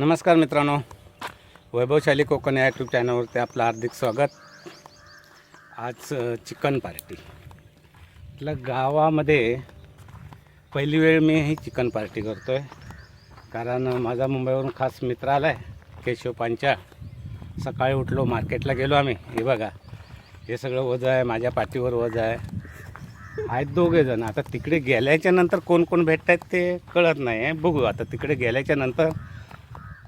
नमस्कार मित्रांनो वैभवशाली कोकण या यूट्यूब चॅनलवरती आपलं हार्दिक स्वागत. आज चिकन पार्टी आपलं गावामध्ये पहिली वेळ मी ही चिकन पार्टी करतो आहे कारण माझा मुंबईवरून खास मित्र आला आहे केशव पांचा. सकाळी उठलो मार्केटला गेलो आम्ही. हे बघा हे सगळं वजं आहे माझ्या पाठीवर वजं आहे. आहेत दोघे जण. आता तिकडे गेल्याच्यानंतर कोण कोण भेटत आहेत ते कळत नाही आहे. बघू आता तिकडे गेल्याच्यानंतर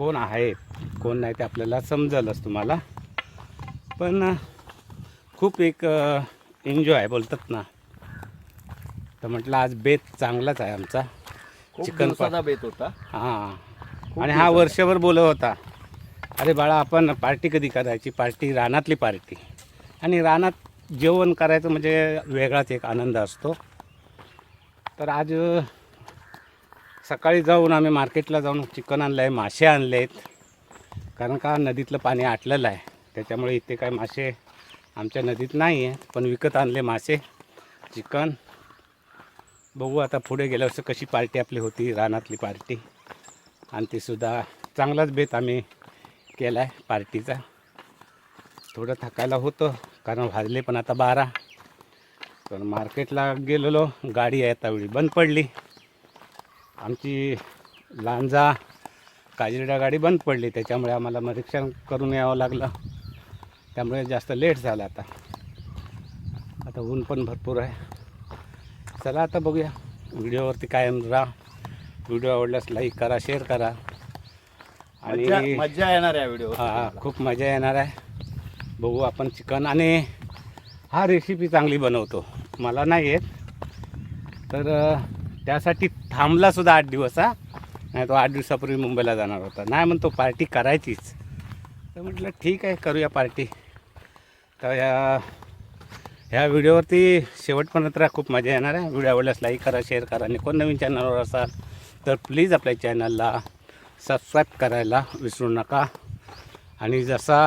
कोण आहे कोण नाही ते आपल्याला समजलंच तुम्हाला. पण खूप एक एन्जॉय आहे बोलतात ना. तर म्हटलं आज बेत चांगलाच आहे आमचा. चिकन बेत होता. हां. आणि हा वर्षभर बोलत होता. अरे बाळा आपण पार्टी कधी करायची? पार्टी रानातली पार्टी. आणि रानात जेवण करायचं म्हणजे वेगळाच एक आनंद असतो. तर आज सकाळी जाऊन आम्ही मार्केटला जाऊन चिकन आणलं आहे मासे आणले आहेत कारण का नदीतलं पाणी आटलेलं आहे. त्याच्यामुळे इथे काय मासे आमच्या नदीत नाही आहे पण विकत आणले मासे चिकन. बघू आता पुढे गेल्यावर कशी पार्टी आपली होती रानातली पार्टी. आणि तीसुद्धा चांगलाच बेत आम्ही केला आहे पार्टीचा. थोडं थकायला होतं कारण वाजले पण आता बारा. पण मार्केटला गेलेलो गाडी आहे त्यावेळी बंद पडली. आमची लांजा काजिरडा गाडी बंद पडली त्याच्यामुळे आम्हाला निरीक्षण करून यावं लागलं. त्यामुळे जास्त लेट झाला आता. आता ऊन पण भरपूर आहे. चला आता बघूया. व्हिडिओवरती कायम राहा. व्हिडिओ आवडल्यास लाईक करा शेअर करा. आणि मज्जा येणार या व्हिडिओ हा खूप मजा येणार आहे. बघू आपण चिकन आणि हा रेसिपी चांगली बनवतो. मला नाही येत. तर त्यासाठी थांबला सुद्धा आठ दिवस हा. नाही तो आठ दिवसापूर्वी मुंबईला जाणार होता. नाही म्हणतो पार्टी करायचीच. तर म्हटलं ठीक आहे करूया पार्टी. तर या ह्या व्हिडिओवरती शेवटपर्यंत राहा खूप मजा येणार आहे. व्हिडिओ आवडल्यास लाईक करा शेअर करा. आणि कोण नवीन चॅनलवर असाल तर प्लीज आपल्या चॅनलला सबस्क्राईब करायला विसरू नका. आणि जसा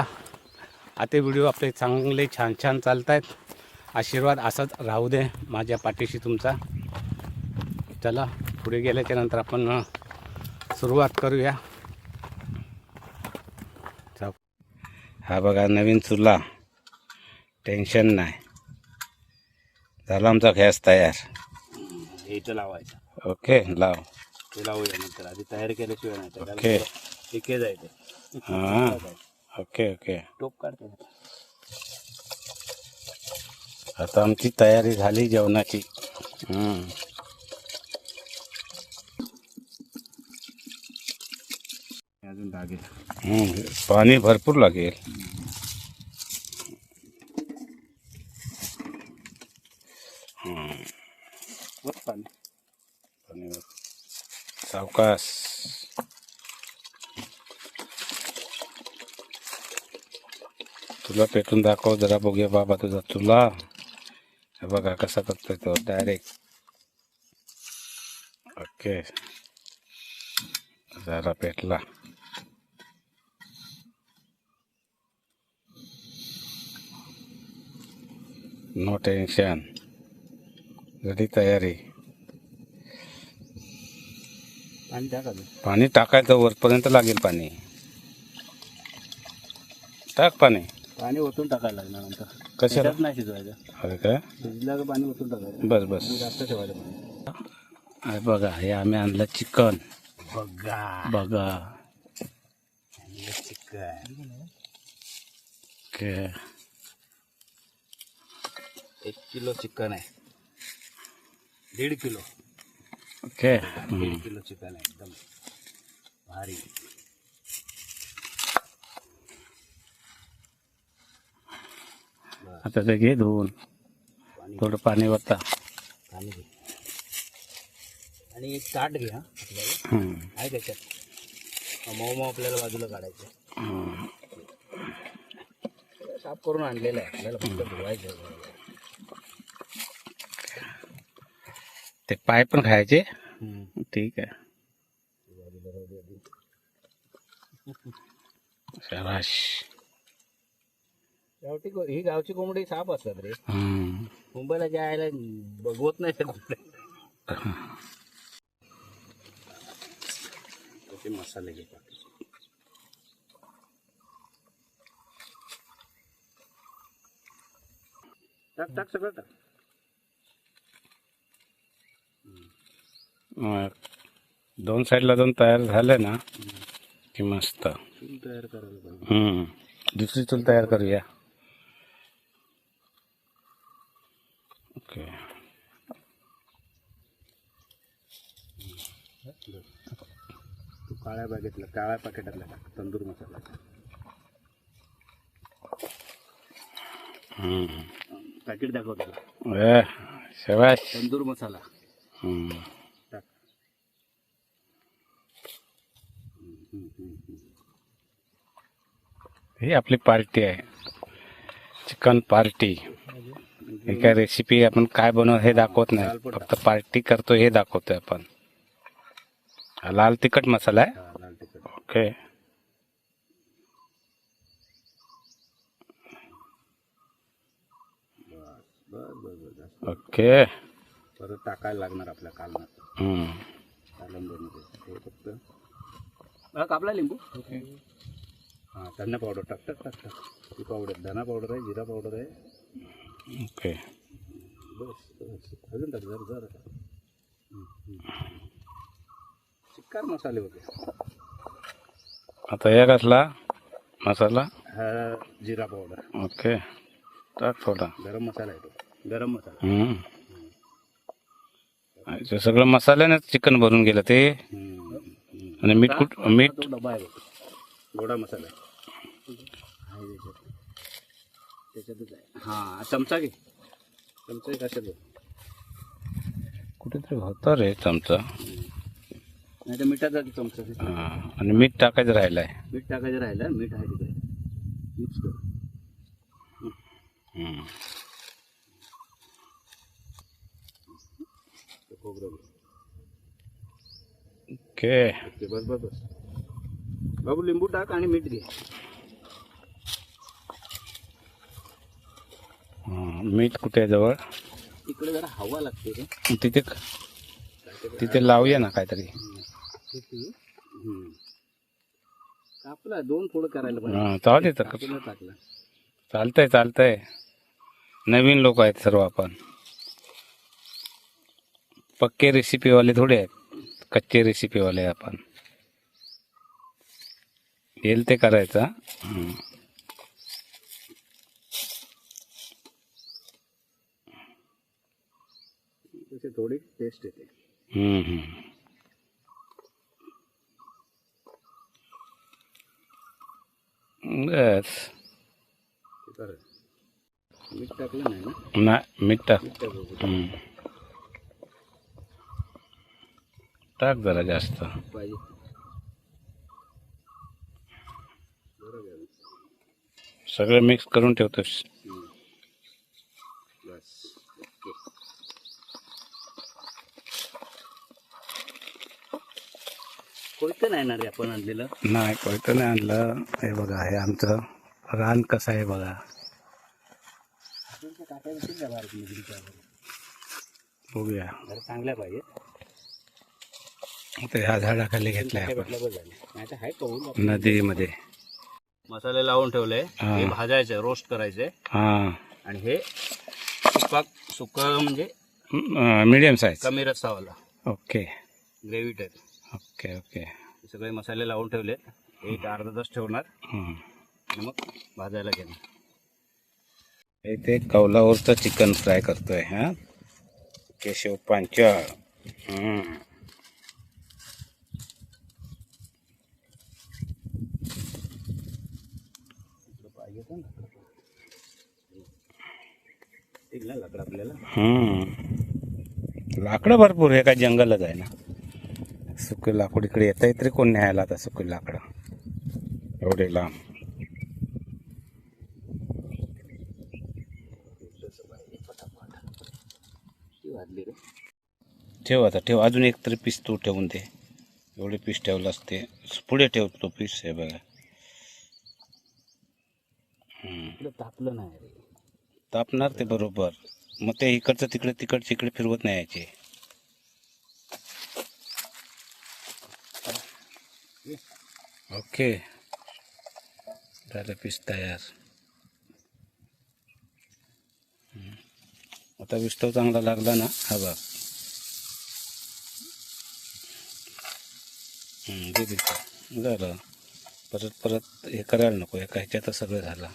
आता व्हिडिओ आपले चांगले छान छान चालत आहेत आशीर्वाद असाच राहू दे माझ्या पाठीशी तुमचा. चला पुढे गेल्याच्यानंतर आपण सुरुवात करूया. हा बघा नवीन चुला. टेन्शन नाही. झाला आमचा गॅस तयार. इथं लावायचं. ओके लाव. ते लावूया नंतर. आधी तयार केल्याशिवाय नाही. ओके. एके जायचं हां. Okay okay. टोप काढते. आता आमची तयारी झाली जेवणाची. अजून लागेल. पाणी भरपूर लागेल. पाणी. सावकाश. तुला पेटून दाखव जरा बघूया बाबा तुझा तुला हे बघा कसा करतोय तो डायरेक्ट ओके जरा पेटला. नो टेन्शन जरी तयारी. पाणी टाका पाणी टाकायचं वरपर्यंत लागेल पाणी. टाक पाणी. पाणी ओतून टाकायला लागणार नंतर. कशाला? त्याच्यात नाही शिजवायचं. अरे काय? शिजलं का पाणी ओतून टाकायचं? बस बस. जास्त ठेवायचं पाणी. अरे बघा हे आम्ही आणलं चिकन. बघा. बघा. चिकन. एक किलो चिकन आहे. दीड किलो. ओके. दीड किलो चिकन आहे एकदम भारी. आता ते घे धुवून. थोडं पाणी वता. पाणी घे. आणि एक ताट घे हा आपल्याला. हम्म. आहे त्याच्यात. मऊ मऊ आपल्याला बाजूला काढायचं. साफ करून आणलेलं आहे. आपल्याला फक्त धुवायचं ते पाय पण खायचे. ठीक आहे. गावठी ही गावची कोंबडी साप असतात रे. मुंबईला जायला बघवत नाही त्या कोंबड्या मसाले घे टाक टाक सगळं टाक. दोन साईडला दोन तयार झाले ना की मस्त. तयार करायला. दुसरी चूल तयार करूया. ओके. तू काळ्या बॅगेतला काळ्या पॅकेटातला टाक तंदूर मसाला. हम्म. पॅकेट दाखव त्याला. ए, शाबाश तंदूर मसाला हम्म. टाक ही आपली पार्टी आहे. Chicken party. हे काय रेसिपी आपण काय बनव हे दाखवत नाही. फक्त पार्टी करतो हे दाखवतोय आपण. हा लाल तिखट मसाला आहे? हा लाल तिखट. ओके. ओके. परत टाकायला लागणार आपल्या कालनात हम्म. कालंबरीमध्ये. हे फक्त कापला लिंबू. हां धना पावडर टाक टाक टाक टाक. ती पावडर धना पावडर आहे जिरा पावडर आहे. ओके. बस बस. अजून टाक जरा जरा. चिक्कार मसाले होते. आता हे कसला मसाला? हा जिरा पावडर ओके. टाक थोडा. गरम मसाला आहे तो. गरम मसाला. हम्म. सगळं मसाल्यानेच चिकन भरून गेलं ते. आणि मीठ कुठ मीठ तो डबा आहे बघ. गोडा मसाला. आहे आहे त्याच्यात त्याच्यातच आहे. हां चमचा घे. चमचा बघ. कुठेतरी होता रे चमचा. नाही तर मिठाचा चमचा. हा आणि मीठ टाकायचं राहिलंय. मीठ टाकायचं राहिलं मीठ आहे तिकडे. मिक्स कर. ते खोबरं. ओके. ओके बस बस बस. बाबू लिंबू टाक आणि मीठ घे. हा, मीठ कुठे आहे जवळ? इकडे जरा हवा लागते रे. तिथे तिथे लावूया ना काहीतरी. कापला दोन फोड करायला पाहिजे. हा तर. टाकला. चालतंय चालतंय. नवीन लोक आहेत सर्व आपण. पक्के रेसिपीवाले थोडे आहेत. कच्चे रेसिपीवाले आपण. येईल ते करायचं. थोडी टेस्ट येते. बस. मीठ टाकलं नाही ना? नाही मीठ टाक. टाक जरा जास्त. पाहिजे बरं घ्या. सगळं मिक्स करून ओके कोणतं नाही ना रे आपण आणलेलं? नाही कोयतं नाही आणलं. हे बघा हे आमचं रान कसं आहे बघा. बघूया. चांगल्या पाहिजे. ह्या झाडाखाली घेतलंय आपण. नदीमध्ये. मसाले लावून ठेवले. हा. भाजायचे रोस्ट करायचे. हां. आणि हे सुका सुक म्हणजे मीडियम साईज कमी रस्सावाला okay. Gravy type okay okay. सगळे मसाले लावून ठेवले. एक अर्धा तास ठेवणार. आणि मग भाजायला घेणार. इथे कौलावरचं चिकन फ्राय करतोय हा. केशव पांचाळ हं. पाहिजे होतं ना ना लाकड आपल्याला. हं. लाकडं भरपूर हे काय जंगलच आहे ना. सुके लाकूड इकडे येता तरी कोण न्यायला आता सुके लाकडं? एवढे लांब. ठेव आता ठेव. अजून एक तरी पीस तू ठेवून दे. एवढे पीस ठेवलं असते. पुढे ठेव तो पीस आहे बघा. हं. इकडं तापलं नाही रे. तापणार ते बरोबर. मग ते इकडचं तिकडे तिकडचे इकडे फिरवत नाही यायचे. ओके. झालं पीस तयार. आता विस्तव चांगला लागला ना हा भाग झालं. परत परत हे करायला नको एका ह्याच्यात सगळं झालं.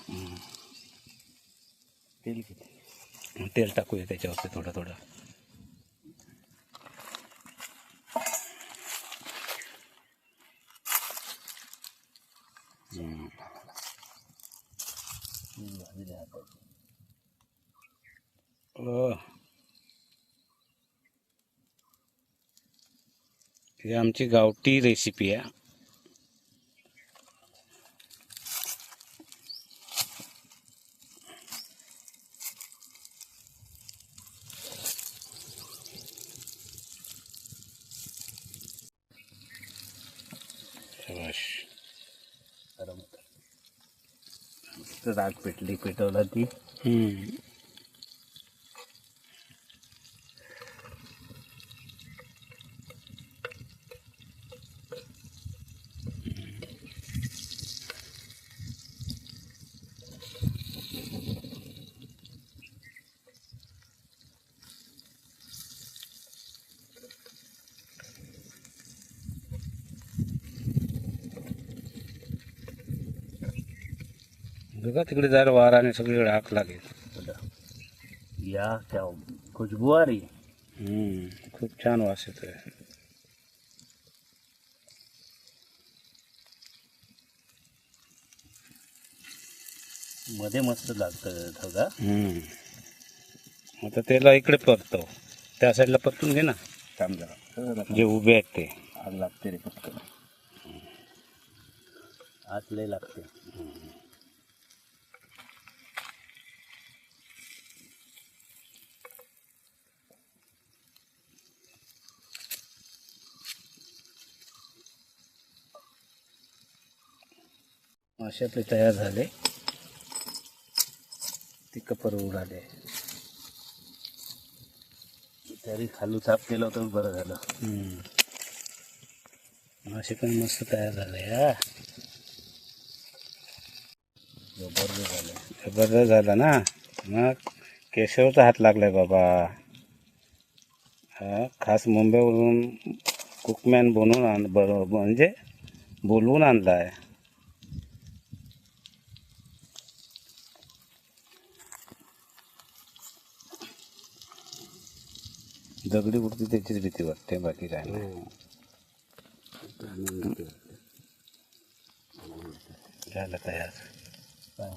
तेल किती तेल टाकूया त्याच्यावरती थोडं थोडं. ही आमची गावठी रेसिपी आहे शाबाश. गरम होतं मस्त डाग पेटली पेटवला ती. बघा तिकडे जरा वारा आणि सगळीकडे आग लागेल. या क्या खुशबू आ रही है हम्म, खूप छान वास येतोय. मध्ये मस्त लागतं धगा हम्म. आता त्याला इकडे परतव त्या साईडला परतून घे ना. काम जरा. जे उभे आहेत ते. आग लागते रे पटकन. आग लय लागते. मासे आपले तयार झाले. ते कपर उडाले. तरी खालू साफ केलं होतं बरं झालं. मासे पण मस्त तयार झाले हा. जबरदस्त झालं. जबरदस्त झाला ना? मग केशवचा हात लागलाय बाबा. हा खास मुंबईवरून कुकमॅन बनवून आण बर- म्हणजे बोलवून आणलाय. दगडी उडती त्याचीच भीती वाटते बाकी काय नाही। झालं तयार काय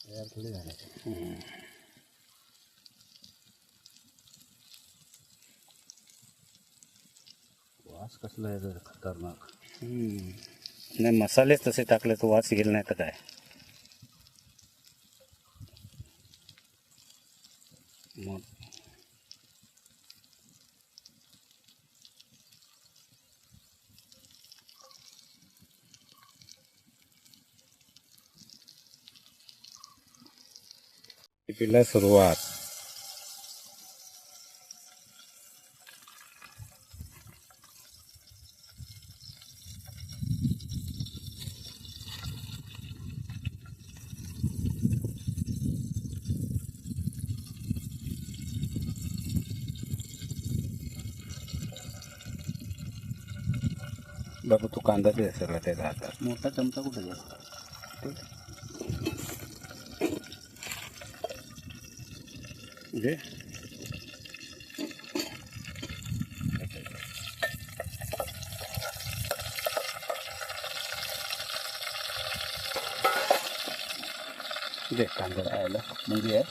तयार थोडी झालं वास कसला आहे जर खतरनाक। हम्म. नाही मसालेच तसे टाकले तर वास येईल नाही तर काय पिला सुरुवात. बाबा तू कांदा दे सगळं त्याचा हातात मोठा चमचा कुठे घ्या घे दे कांदा खायला मुंगी आहे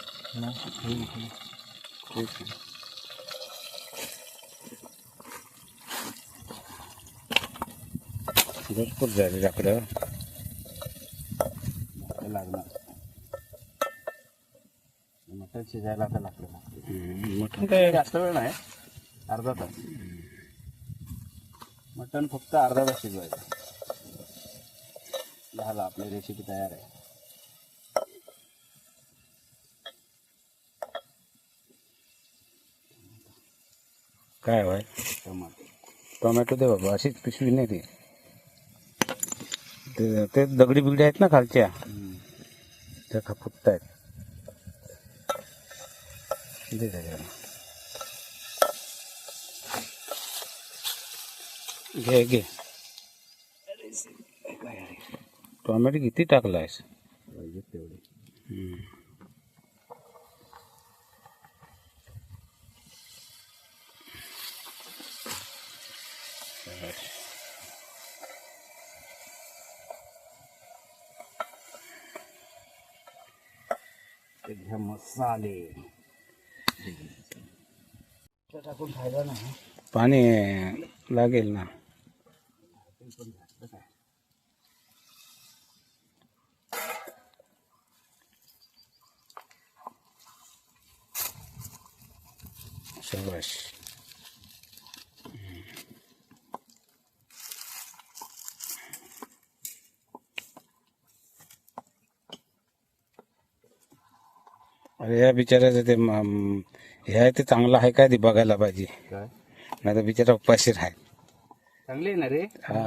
भरपूर झाले लाकडं ते लागणार मटण शिजायला आता लागलं लागते हम्म, मटण. काय जास्त वेळ नाही. अर्धा तास. मटण फक्त अर्धा तास शिजवायचं. झालं आपली रेसिपी तयार आहे. काय होय? टमाटे. टोमॅटो दे बाबा अशीच पिशवी नाही ती. ते ते दगडी बिगडी आहेत ना खालच्या? त्या फुटत आहेत दे त्याच्यानं. घे घे टोमॅटो किती टाकलायस पाहिजे तेवढे हम्म. ते घ्या मसाले टाकून फायदा नाही पाणी लागेल ना. शाबाश अरे या बिचाऱ्याचं ते हे आहे ते चांगलं आहे काय ते बघायला पाहिजे. काय? नाही तर बिचारा उपाशी राहील चांगले आहे ना रे? हा.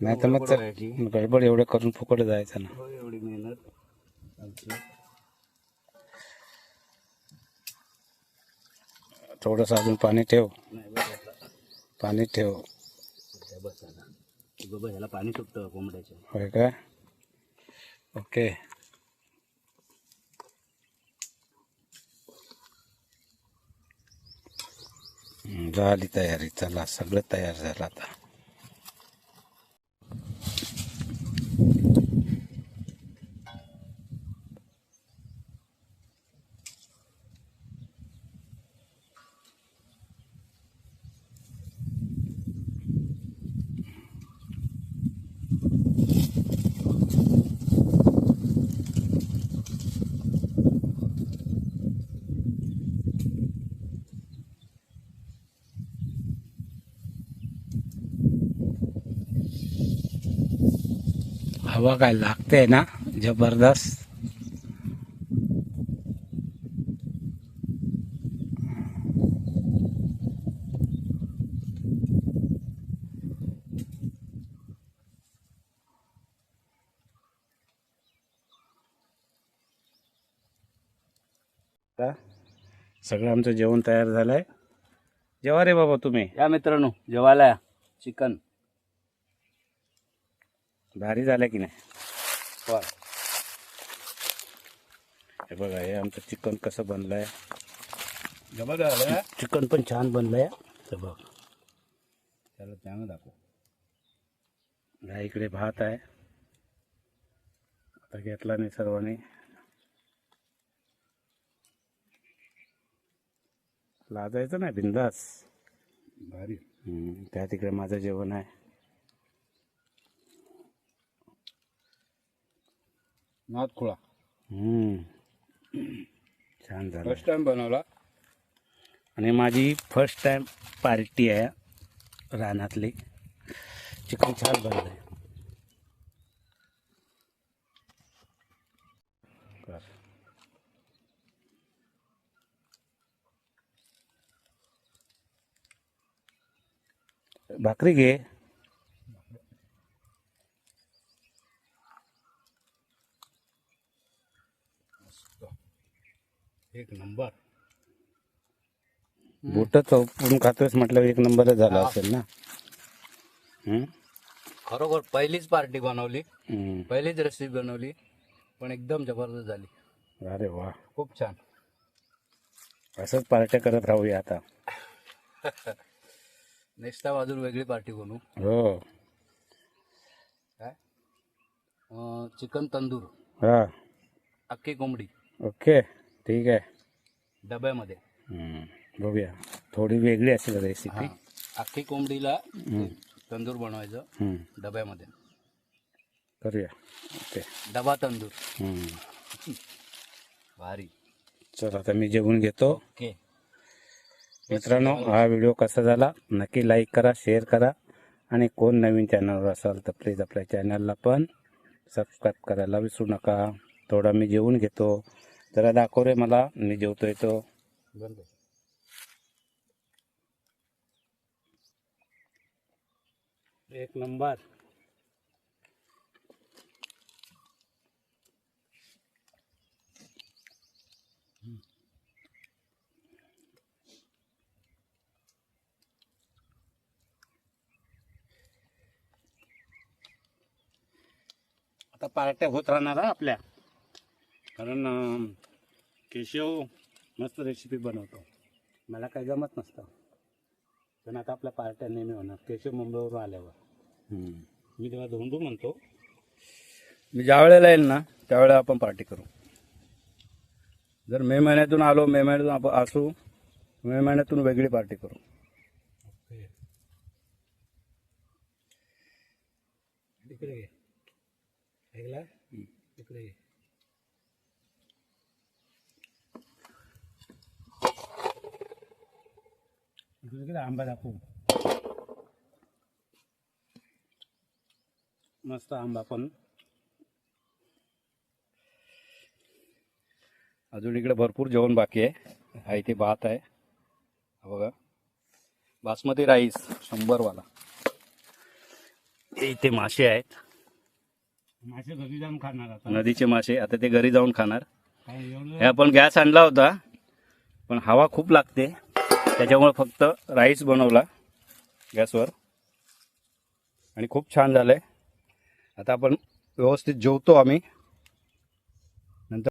नाही तर मग गडबड एवढं करून फुकट जायचं ना. हो, एवढी मेहनत. आमची. थोडंसं अजून पाणी ठेव. नाही. पाणी ठेव. बस हे बाबा ह्याला पाणी सुटतं कोंबड्याच्या होय काय ओके. झाली तयारी. चला सगळं तयार झालं आता. हवा काय लागते ना जबरदस्त. सगळं आमचं जेवण तयार झालंय. जेवा रे बाबा तुम्ही. या मित्रांनो जेवायला या. चिकन. भारी झालं की नाही? वा हे बघा हे आमचं चिकन कसं झालं ना? चिकन पण छान बनलंय. हे बघ. त्याला त्यानं दाखव. हा इकडे भात आहे. आता घेतला नाही सर्वांनी. लाजायचं नाही बिंदास. भारी. त्या तिकडे माझं जेवण आहे. नाथ खुळा हम्म. छान झालं. फर्स्ट टाइम बनवला. आणि माझी फर्स्ट टाइम पार्टी आहे रानातली. चिकन छान बनलं आहे भाकरी घे. एक नंबर. बोट चौपून खातोयस म्हटलं एक नंबरच झाला असेल ना? खरोखर पहिलीच पार्टी बनवली. पहिलीच रेसिपी बनवली पण एकदम जबरदस्त झाली. अरे वा. खूप छान. असंच पार्ट्या करत राहूया आता. नेक्स्ट टाइम अजून वेगळी पार्टी बनवू. हो. काय? चिकन तंदूर. हा. अख्खी कोंबडी. ओके. ठीक आहे. डब्यामध्ये. हम्म. बघूया. थोडी वेगळी असेल रेसिपी हा. अख्खी कोंबडीला तंदूर बनवायचं हम्म. डब्यामध्ये. करूया. ओके. डबा तंदूर. हम्म. भारी. चल आता मी जेवून घेतो. ओके. मित्रांनो हा व्हिडिओ कसा झाला? नक्की लाईक करा शेअर करा. आणि कोण नवीन चॅनलवर असाल तर प्लीज आपल्या चॅनलला पण सबस्क्राईब करायला विसरू नका. थोडा मी जेवून घेतो. जरा दाखव रे मला. मी जेवतोय तो. एक नंबर. आता पार्ट्या होत राहणार आपल्या. कारण केशव मस्त रेसिपी बनवतो. मला काही जमत नसतं. पण आता आपल्या पार्ट्या नेहमी होणार. केशव मुंबईवरून आल्यावर. मी तेव्हा धोंडू म्हणतो. मी ज्या वेळेला येईल ना त्यावेळेला आपण पार्टी करू. जर मे महिन्यातून आलो मे महिन्यातून आपण असू मे महिन्यातून वेगळी पार्टी करू. इकडे घे ऐकला? इकडे आंबा दाखवू मस्त आंबा पण अजून इकडे भरपूर जेवण बाकी आहे हा इथे भात आहे हा बघा बासमती राईस शंभरवाला हे इथे मासे आहेत मासे घरी जाऊन खाणार आता नदीचे मासे आता ते घरी जाऊन खाणार हे आपण गॅस आणला होता पण हवा खूप लागते त्याच्यामुळे फक्त राईस बनवला गॅसवर. आणि खूप छान झालं आहे आता आपण व्यवस्थित जेवतो आम्ही.